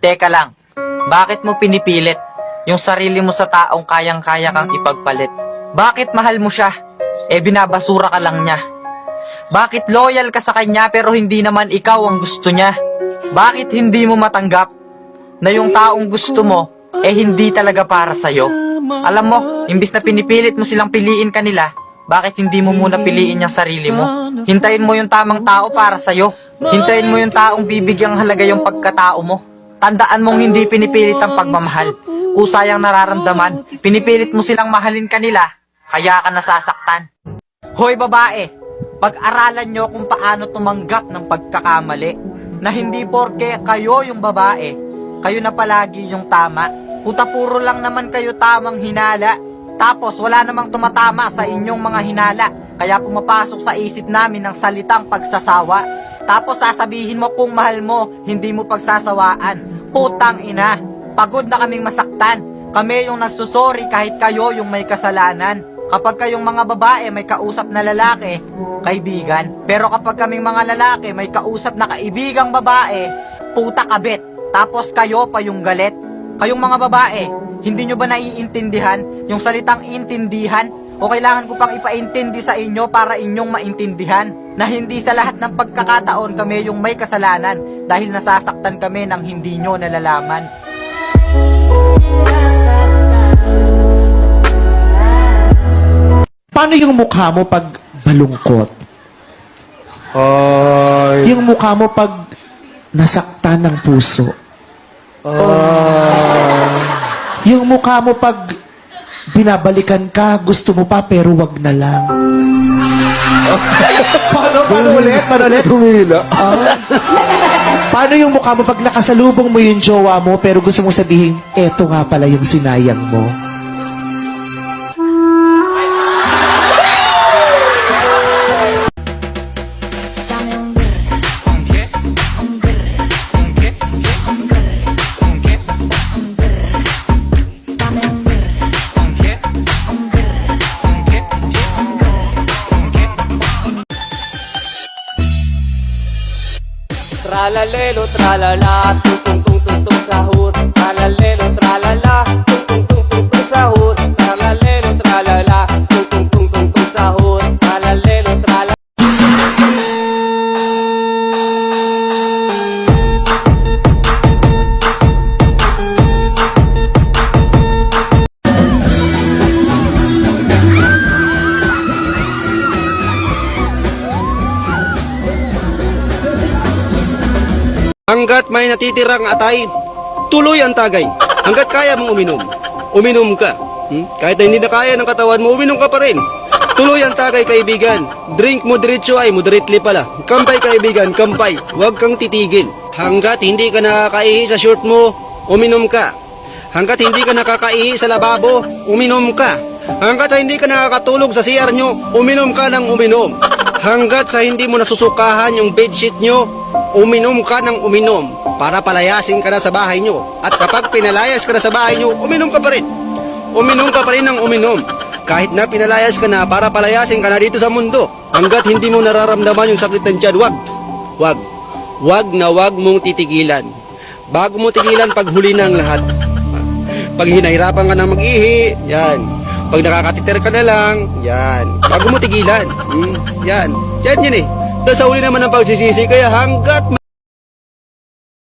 Teka lang, bakit mo pinipilit yung sarili mo sa taong kayang-kaya kang ipagpalit? Bakit mahal mo siya? Eh binabasura ka lang niya. Bakit loyal ka sa kanya pero hindi naman ikaw ang gusto niya? Bakit hindi mo matanggap na yung taong gusto mo eh hindi talaga para sa'yo? Alam mo, imbis na pinipilit mo silang piliin kanila, bakit hindi mo muna piliin yung sarili mo? Hintayin mo yung tamang tao para sa'yo. Hintayin mo yung taong bibigyang halaga yung pagkatao mo. Tandaan mong hindi pinipilit ang pagmamahal. Kusayang nararamdaman, pinipilit mo silang mahalin kanila, kaya ka nasasaktan. Hoy babae, pag-aralan nyo kung paano tumanggap ng pagkakamali. Na hindi porke kayo yung babae, kayo na palagi yung tama. Puta puro lang naman kayo tamang hinala. Tapos wala namang tumatama sa inyong mga hinala. Kaya pumapasok sa isip namin ng salitang pagsasawa. Tapos sasabihin mo kung mahal mo, hindi mo pagsasawaan. Putang ina, pagod na kaming masaktan. Kami yung nagsusori kahit kayo yung may kasalanan. Kapag kayong mga babae may kausap na lalaki, kaibigan. Pero kapag kaming mga lalaki may kausap na kaibigang babae, puta kabit. Tapos kayo pa yung galit. Kayong mga babae, hindi nyo ba naiintindihan yung salitang intindihan? O kailangan ko pang ipaintindi sa inyo para inyong maintindihan na hindi sa lahat ng pagkakataon kami yung may kasalanan dahil nasasaktan kami ng hindi nyo nalalaman. Paano yung mukha mo pag malungkot? Ay. Yung mukha mo pag nasaktan ng puso? Yung mukha mo pag binabalikan ka, gusto mo pa pero wag na lang. paano, paano ulit? Paano ulit? Humila. Ah. paano yung mukha mo pag nakasalubong mo yung jowa mo pero gusto mong sabihin, eto nga pala yung sinayang mo? Tralalelo, tralala, tung Hanggat may natitirang atay, tuloy ang tagay. Hanggat kaya mong uminom, uminom ka. Hmm? Kahit na hindi na kaya ng katawan mo, uminom ka pa rin. Tuloy ang tagay, kaibigan. Drink moderately ay, moderately pala. Kampay, kaibigan, kampay. Huwag kang titigil. Hanggat hindi ka nakakaihi sa short mo, uminom ka. Hanggat hindi ka nakakaihi sa lababo, uminom ka. Hanggat hindi ka nakakatulog sa CR nyo, uminom ka ng uminom. Hanggat sa hindi mo nasusukahan yung bedsheet nyo, uminom ka ng uminom para palayasin ka na sa bahay nyo. At kapag pinalayas ka na sa bahay nyo, uminom ka pa rin. Uminom ka pa rin ng uminom. Kahit na pinalayas ka na para palayasin ka na dito sa mundo. Hanggat hindi mo nararamdaman yung sakit ng tiyan, wag. Wag. Wag na wag mong titigilan. Bago mo tigilan, paghuli na ang lahat. Pag hinahirapan ka na mag-ihi, yan. Pag nakakatiter ka na lang, yan. Bago mo tigilan, hmm, yan. Yan yun eh. Dahil sa uli naman ng pagsisisi, kaya hanggat